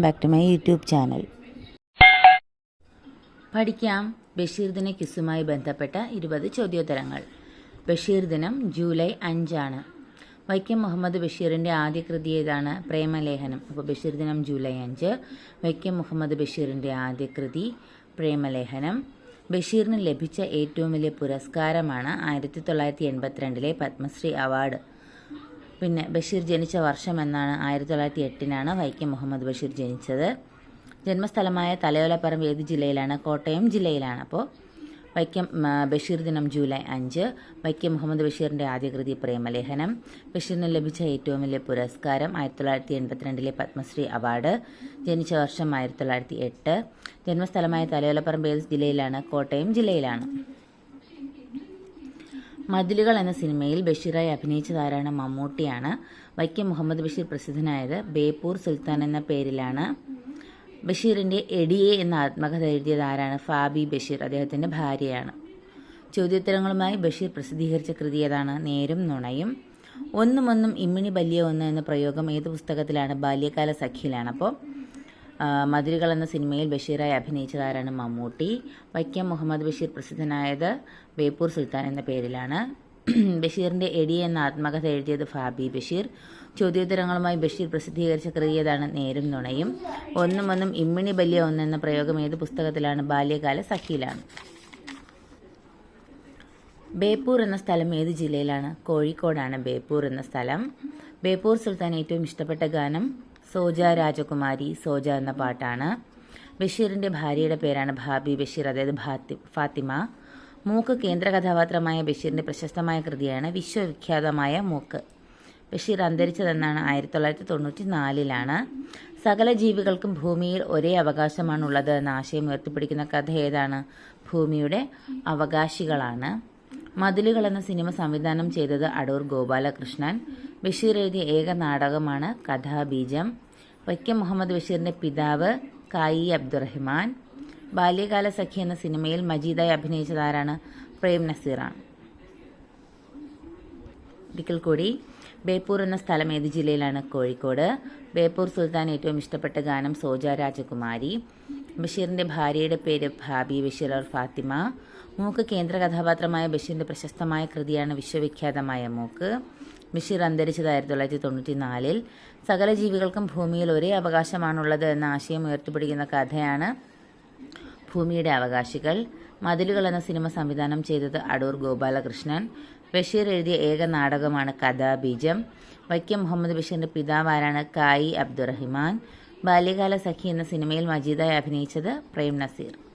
Back to my YouTube channel പഠിക്കാം ബഷീർ ദിന ക്വിസുമായി ബന്ധപ്പെട്ട ഇരുപത് ചോദ്യോത്തരങ്ങൾ. ബഷീർ ദിനം ജൂലൈ അഞ്ചാണ്. വൈക്കം മുഹമ്മദ് ബഷീറിന്റെ ആദ്യ കൃതി ഏതാണ്? പ്രേമലേഖനം. അപ്പോൾ ബഷീർ ദിനം ജൂലൈ അഞ്ച്. വൈക്കം മുഹമ്മദ് ബഷീറിന്റെ ആദ്യ കൃതി പ്രേമലേഖനം. ബഷീറിന് ലഭിച്ച ഏറ്റവും വലിയ പുരസ്കാരമാണ് ആയിരത്തി തൊള്ളായിരത്തി എൺപത്തിരണ്ടിലെ പത്മശ്രീ അവാർഡ്. പിന്നെ ബഷീർ ജനിച്ച വർഷം എന്നാണ് ആയിരത്തി തൊള്ളായിരത്തി എട്ടിനാണ് വൈക്കം മുഹമ്മദ് ബഷീർ ജനിച്ചത്. ജന്മസ്ഥലമായ തലയോലപ്പറമ്പ് ഏത് ജില്ലയിലാണ്? കോട്ടയം ജില്ലയിലാണ്. അപ്പോൾ വൈക്കം ബഷീർ ദിനം ജൂലൈ അഞ്ച്. വൈക്കം മുഹമ്മദ് ബഷീറിന്റെ ആദ്യകൃതി പ്രേമലേഖനം. ബഷീറിന് ലഭിച്ച ഏറ്റവും വലിയ പുരസ്കാരം ആയിരത്തി തൊള്ളായിരത്തി എൺപത്തിരണ്ടിലെ പത്മശ്രീ അവാർഡ്. ജനിച്ച വർഷം ആയിരത്തി തൊള്ളായിരത്തി എട്ട് ജന്മസ്ഥലമായ തലയോലപ്പറമ്പ് ഏത് ജില്ലയിലാണ്? കോട്ടയം ജില്ലയിലാണ്. മതിലുകൾ എന്ന സിനിമയിൽ ബഷീറായി അഭിനയിച്ചതാരാണ് മമ്മൂട്ടിയാണ്. വൈക്കം മുഹമ്മദ് ബഷീർ പ്രസിദ്ധനായത് ബേപ്പൂർ സുൽത്താൻ എന്ന പേരിലാണ്. ബഷീറിന്റെ എഡിയെ എന്ന ആത്മകഥ എഴുതിയത് ആരാണ്? ഫാബി ബഷീർ അദ്ദേഹത്തിന്റെ ഭാര്യയാണ്. ചോദ്യോത്തരങ്ങളുമായി ബഷീർ പ്രസിദ്ധീകരിച്ച കൃതി ഏതാണ്? നേരും നുണയും. ഒന്നുമൊന്നും ഒന്നും ഇമ്മിണി ബല്യ ഒന്ന് എന്ന പ്രയോഗം ഏത് പുസ്തകത്തിലാണ്? ബാല്യകാല സഖിയിലാണ്. അപ്പോൾ മതിലുകൾ എന്ന സിനിമയിൽ ബഷീറായി അഭിനയിച്ചതാരാണ് മമ്മൂട്ടി. വൈക്കം മുഹമ്മദ് ബഷീർ പ്രസിദ്ധനായത് ബേപ്പൂർ സുൽത്താൻ എന്ന പേരിലാണ്. ബഷീറിന്റെ എടി എന്ന ആത്മകഥ എഴുതിയത് ഫാബി ബഷീർ. ചോദ്യോത്തരങ്ങളുമായി ബഷീർ പ്രസിദ്ധീകരിച്ച കൃതിയതാണ് നേരും നുണയും. ഒന്നും ഒന്നും ഇമ്മിണി ബല്യ ഒന്നെന്ന പ്രയോഗം ഏത് പുസ്തകത്തിലാണ്? ബാല്യകാല സഖിയിലാണ്. ബേപ്പൂർ എന്ന സ്ഥലം ഏത് ജില്ലയിലാണ്? കോഴിക്കോടാണ് ബേപ്പൂർ എന്ന സ്ഥലം. ബേപ്പൂർ സുൽത്താൻ ഏറ്റവും ഇഷ്ടപ്പെട്ട ഗാനം? സോജ രാജകുമാരി സോജ എന്ന പാട്ടാണ്. ബഷീറിന്റെ ഭാര്യയുടെ പേരാണ് ഭാബി ബഷീർ അതായത് ഭാത്തി- ഫാത്തിമ. മൂക്ക് കേന്ദ്ര കഥാപാത്രമായ ബഷീറിന്റെ പ്രശസ്തമായ കൃതിയാണ് വിശ്വവിഖ്യാതമായ മൂക്ക്. ബഷീർ അന്തരിച്ചതെന്നാണ് ആയിരത്തി തൊള്ളായിരത്തി തൊണ്ണൂറ്റി നാലിലാണ് സകല ജീവികൾക്കും ഭൂമിയിൽ ഒരേ അവകാശമാണുള്ളത് എന്ന ആശയം ഉയർത്തിപ്പിടിക്കുന്ന കഥ ഏതാണ്? ഭൂമിയുടെ അവകാശികളാണ്. മതിലുകൾ എന്ന സിനിമ സംവിധാനം ചെയ്തത് അടൂർ ഗോപാലകൃഷ്ണൻ. ബഷീർ എഴുതിയ ഏക നാടകമാണ് കഥാബീജം. വൈക്കം മുഹമ്മദ് ബഷീറിന്റെ പിതാവ് കായി അബ്ദുറഹ്മാൻ. ബാല്യകാല സഖി എന്ന സിനിമയിൽ മജീദായി അഭിനയിച്ചതാരാണ് പ്രേം നസീറാണ്. ഒരിക്കൽ കൂടി ബേപ്പൂർ എന്ന സ്ഥലം ഏത് ജില്ലയിലാണ്? കോഴിക്കോട്. ബേപ്പൂർ സുൽത്താൻ ഏറ്റവും ഇഷ്ടപ്പെട്ട ഗാനം സോജ രാജകുമാരി. ബഷീറിന്റെ ഭാര്യയുടെ പേര് ഭാബി ബഷീർ ഓർ ഫാത്തിമ. മൂക്ക് കേന്ദ്ര കഥാപാത്രമായ ബഷീറിന്റെ പ്രശസ്തമായ കൃതിയാണ് വിശ്വവിഖ്യാതമായ മൂക്ക്. ബഷീർ അന്തരിച്ചത് ആയിരത്തി തൊള്ളായിരത്തി തൊണ്ണൂറ്റി നാലിൽ സകല ജീവികൾക്കും ഭൂമിയിൽ ഒരേ അവകാശമാണുള്ളത് എന്ന ആശയം ഉയർത്തിപ്പിടിക്കുന്ന കഥയാണ് ഭൂമിയുടെ അവകാശികൾ. മതിലുകൾ എന്ന സിനിമ സംവിധാനം ചെയ്തത് അടൂർ ഗോപാലകൃഷ്ണൻ. ബഷീർ എഴുതിയ ഏക നാടകമാണ് കഥാബീജം. വൈക്കം മുഹമ്മദ് ബഷീറിന്റെ പിതാവാരാണ് കായി അബ്ദുറഹിമാൻ. ബാല്യകാല സഖി എന്ന സിനിമയിൽ മജീദായി അഭിനയിച്ചത് പ്രേം നസീർ.